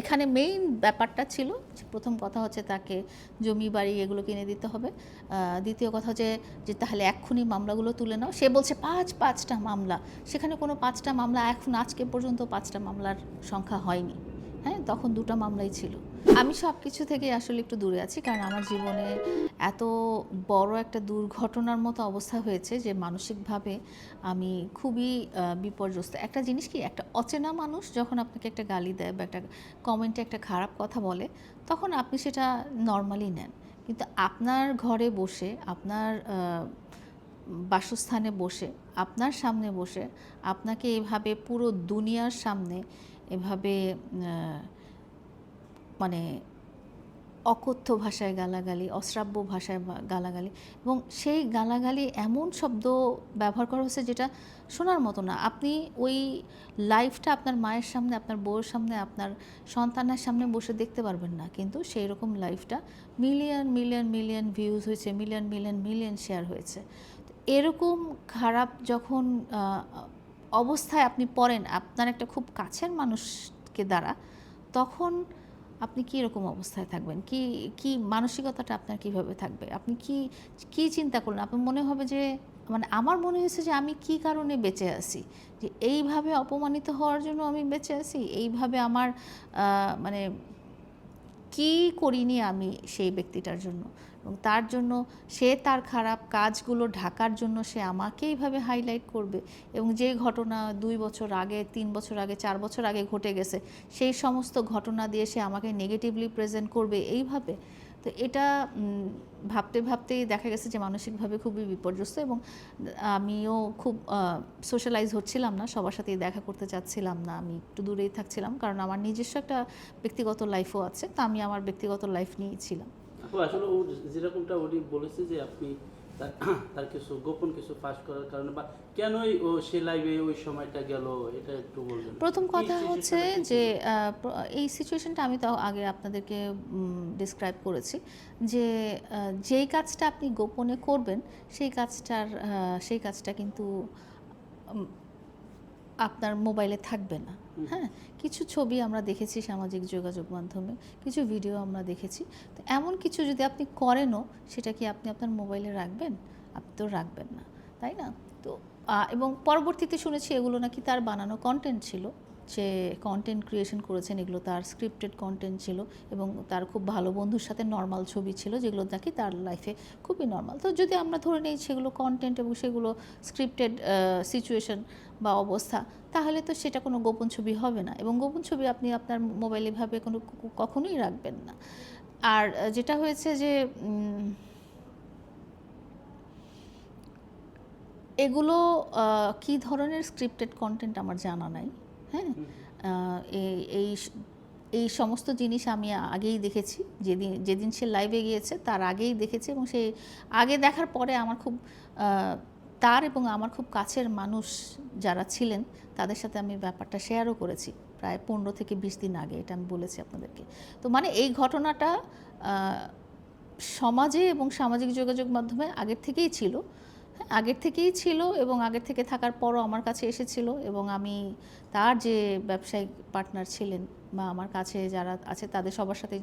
এখানে মেইন ব্যাপারটা ছিল প্রথম কথা হচ্ছে তাকে জমি, বাড়ি এগুলো কিনে দিতে হবে। দ্বিতীয় কথা হচ্ছে যে তাহলে এক্ষুনি মামলাগুলো তুলে নাও। সে বলছে পাঁচ, পাঁচটা মামলা। সেখানে কোনো পাঁচটা মামলা এখন আজকে পর্যন্ত পাঁচটা মামলার সংখ্যা হয়নি। হ্যাঁ তখন দুটো মামলাই ছিল। আমি সব কিছু থেকে আসলে একটু দূরে আছি, কারণ আমার জীবনে এত বড় একটা দুর্ঘটনার মতো অবস্থা হয়েছে যে মানসিকভাবে আমি খুবই বিপর্যস্ত। একটা জিনিস কি, একটা অচেনা মানুষ যখন আপনাকে একটা গালি দেয় বা একটা কমেন্টে একটা খারাপ কথা বলে, তখন আপনি সেটা নর্মালি নেন। কিন্তু আপনার ঘরে বসে, আপনার বাসস্থানে বসে, আপনার সামনে বসে, আপনাকে এভাবে পুরো দুনিয়ার সামনে এভাবে মানে অকথ্য ভাষায় গালাগালি, অশ্রাব্য ভাষায় গালাগালি এবং সেই গালাগালি এমন শব্দ ব্যবহার করা হচ্ছে যেটা শোনার মতো না। আপনি ওই লাইফটা আপনার মায়ের সামনে, আপনার বউয়ের সামনে, আপনার সন্তানের সামনে বসে দেখতে পারবেন না। কিন্তু সেই রকম লাইফটা মিলিয়ন মিলিয়ন মিলিয়ন ভিউজ হয়েছে মিলিয়ন মিলিয়ন মিলিয়ন শেয়ার হয়েছে। এরকম খারাপ যখন অবস্থায় আপনি পড়েন, আপনার একটা খুব কাছের মানুষকে দ্বারা, তখন আপনি কী রকম অবস্থায় থাকবেন? কি কি মানসিকতাটা আপনার কীভাবে থাকবে? আপনি কি কি চিন্তা করলেন? আপনার মনে হবে যে মানে আমার মনে হয়েছে যে আমি কি কারণে বেঁচে আছি? যে এইভাবে অপমানিত হওয়ার জন্য আমি বেঁচে আছি? এইভাবে আমার মানে কি করিনি আমি সেই ব্যক্তিটার জন্য? এবং তার জন্য সে তার খারাপ কাজগুলো ঢাকার জন্য সে আমাকে এইভাবে হাইলাইট করবে এবং যে ঘটনা দুই বছর আগে, তিন বছর আগে, চার বছর আগে ঘটে গেছে, সেই সমস্ত ঘটনা দিয়ে সে আমাকে নেগেটিভলি প্রেজেন্ট করবে এইভাবে, তো এটা ভাবতে ভাবতেই দেখা গেছে যে মানসিকভাবে খুবই বিপর্যস্ত এবং আমিও খুব সোশ্যালাইজ হচ্ছিলাম না, সবার সাথেই দেখা করতে চাচ্ছিলাম না, আমি একটু দূরেই থাকছিলাম, কারণ আমার নিজস্ব একটা ব্যক্তিগত লাইফও আছে, তা আমি আমার ব্যক্তিগত লাইফ নিয়েই ছিলাম। আসলে ও যেরকমটা উনি বলেছে যে আপনি তার তার কিছু গোপন কিছু ফাঁস করার কারণে বা কেনই ও সে লাইভে ওই সময়টা গেল এটা একটু বলবেন। প্রথম কথা হচ্ছে যে এই সিচুয়েশনটা আমি তাও আগে আপনাদেরকে ডিসক্রাইব করেছি যে যেই কাজটা আপনি গোপনে করবেন সেই কাজটার সেই কাজটা কিন্তু আপনার মোবাইলে থাকবে না। হ্যাঁ কিছু ছবি আমরা দেখেছি সামাজিক যোগাযোগ মাধ্যমে, কিছু ভিডিও আমরা দেখেছি। তো এমন কিছু যদি আপনি করেনও, সেটা কি আপনি আপনার মোবাইলে রাখবেন? আপনি তো রাখবেন না, তাই না? তো এবং পরবর্তীতে শুনেছি এগুলো নাকি তার বানানো কন্টেন্ট ছিল। যে কন্টেন্ট ক্রিয়েশন করেছেন, এগুলো তার স্ক্রিপ্টেড কন্টেন্ট ছিল এবং তার খুব ভালো বন্ধুর সাথে নর্মাল ছবি ছিল যেগুলো নাকি তার লাইফে খুবই নর্মাল তো যদি আমরা ধরে নিই সেগুলো কন্টেন্ট এবং সেগুলো স্ক্রিপ্টেড সিচুয়েশন বা অবস্থা, তাহলে তো সেটা কোনো গোপন ছবি হবে না এবং গোপন ছবি আপনি আপনার মোবাইলে ভাবে কোনো কখনোই রাখবেন না। আর যেটা হয়েছে যে এগুলো কী ধরনের স্ক্রিপ্টেড কন্টেন্ট আমার জানা নাই। হ্যাঁ? এই এই এই সমস্ত জিনিস আমি আগেই দেখেছি। যেদিন যেদিন সে লাইভে গিয়েছে তার আগেই দেখেছি এবং সেই আগে দেখার পরে আমার খুব তার এবং আমার খুব কাছের মানুষ যারা ছিলেন তাদের সাথে আমি ব্যাপারটা শেয়ারও করেছি প্রায় পনেরো থেকে বিশ দিন আগে এটা আমি বলেছি আপনাদেরকে। তো মানে এই ঘটনাটা সমাজে এবং সামাজিক যোগাযোগ মাধ্যমে আগের থেকেই ছিল। আগের থেকেই ছিল এবং আগের থেকে থাকার পরও আমার কাছে এসেছিল এবং আমি তার যে ব্যবসায়িক পার্টনার ছিলেন বা আমার কাছে যারা আছে তাদের সবার সাথে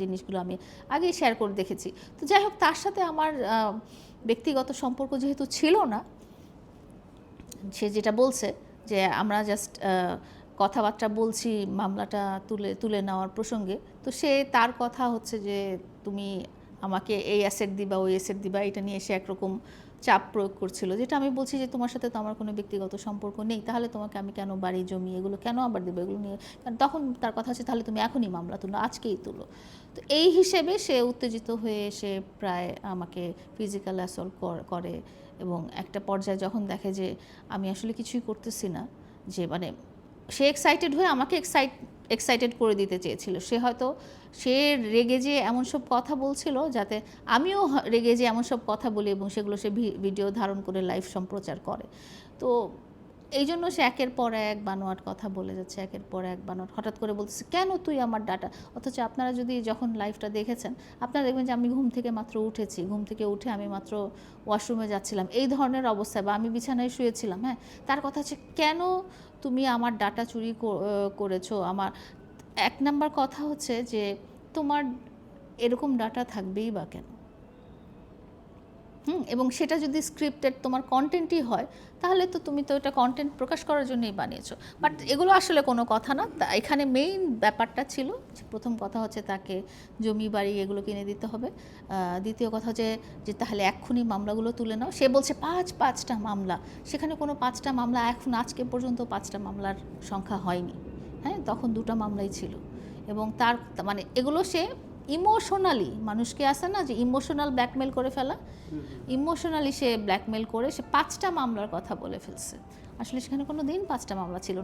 জিনিসগুলো আমি আগেই শেয়ার করে দেখেছি। তো যাই হোক, তার সাথে আমার ব্যক্তিগত সম্পর্ক যেহেতু ছিল না, সে যেটা বলছে যে আমরা জাস্ট কথাবার্তা বলছি, মামলাটা তুলে তুলে নেওয়ার প্রসঙ্গে। তো সে তার কথা হচ্ছে যে, তুমি আমাকে এই অ্যাসেট দিবা, ওই অ্যাসেট দিবা, এটা নিয়ে এসে একরকম চাপ প্রয়োগ করছিল। যেটা আমি বলছি যে, তোমার সাথে তো আমার কোনো ব্যক্তিগত সম্পর্ক নেই, তাহলে তোমাকে আমি কেন বাড়ি জমি, এগুলো কেন আবার দেবো? এগুলো নিয়ে কারণ তখন তার কথা হচ্ছে, তাহলে তুমি এখনই মামলা তুলো, আজকেই তুলো। তো এই হিসেবে সে উত্তেজিত হয়ে সে প্রায় আমাকে ফিজিক্যাল অ্যাসল্ট করে এবং একটা পর্যায়ে যখন দেখে যে, আমি আসলে কিছুই করতেছি না, যে মানে সে এক্সাইটেড হয়ে আমাকে এক্সাইট এক্সাইটেড করে দিতে চেয়েছিল। সে হয়তো, সে রেগে যে এমন সব কথা বলছিল যাতে আমিও রেগে যে এমন সব কথা বলি এবং সেগুলো সে ভিডিও ধারণ করে লাইভ সম্প্রচার করে। তো এই জন্য সে একের পর এক বানোয়াট কথা বলে যাচ্ছে, একের পর এক বানোয়াট। হঠাৎ করে বলতেছে, কেন তুই আমার ডাটা? অথচ আপনারা যদি যখন লাইভটা দেখেছেন, আপনারা দেখবেন যে আমি ঘুম থেকে মাত্র উঠেছি। ঘুম থেকে উঠে আমি মাত্র ওয়াশরুমে যাচ্ছিলাম। এই ধরনের অবস্থায় বা আমি বিছানায় শুয়েছিলাম হ্যাঁ? তার কথা হচ্ছে, কেন তুমি আমার ডাটা চুরি করেছ? আমার এক নাম্বার কথা হচ্ছে যে, তোমার এরকম ডাটা থাকবেই বা কেন? হুম, এবং সেটা যদি স্ক্রিপ্টেড তোমার কন্টেন্টই হয়, তাহলে তো তুমি তো এটা কন্টেন্ট প্রকাশ করার জন্যই বানিয়েছো। বাট এগুলো আসলে কোনো কথা না। এখানে মেইন ব্যাপারটা ছিল প্রথম কথা হচ্ছে তাকে জমি, বাড়ি এগুলো কিনে দিতে হবে। দ্বিতীয় কথা হচ্ছে যে তাহলে এক্ষুনি মামলাগুলো তুলে নাও। সে বলছে পাঁচ, পাঁচটা মামলা। সেখানে কোনো পাঁচটা মামলা, এখন আজকে পর্যন্ত পাঁচটা মামলার সংখ্যা হয়নি। হ্যাঁ তখন দুটো মামলাই ছিল। এবং তার মানে এগুলো সে ইমোশনালি মানুষকে আসে না যে ইমোশনাল ব্ল্যাকমেল করে ফেলা ইমোশনালি সে ব্ল্যাকমেল করে, সে পাঁচটা মামলার কথা বলে ফেলছে আসলে সেখানে কোনো দিন পাঁচটা মামলা ছিল।